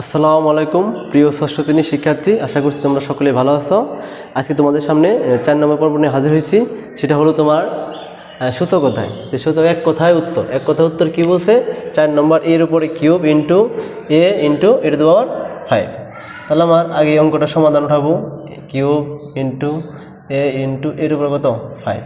আসসালামু আলাইকুম প্রিয় ষষ্ঠ শ্রেণির শিক্ষার্থী আশা করছি তোমরা সকলে ভালো আছো। আজকে তোমাদের সামনে চার নম্বর পর্ব নিয়ে হাজির হয়েছি। সেটা হলো তোমার আহ, সূচক কথায় যে সূচক এক কথায় উত্তর। এক কথায় উত্তর কি বলছে? চার নম্বর এর উপরে cube into A into A two power five. তাহলে আমার আগে অঙ্কটা সমাধান উঠাবো। কিউব ইন্টু এ ইন্টু এর উপরে কত? ফাইভ।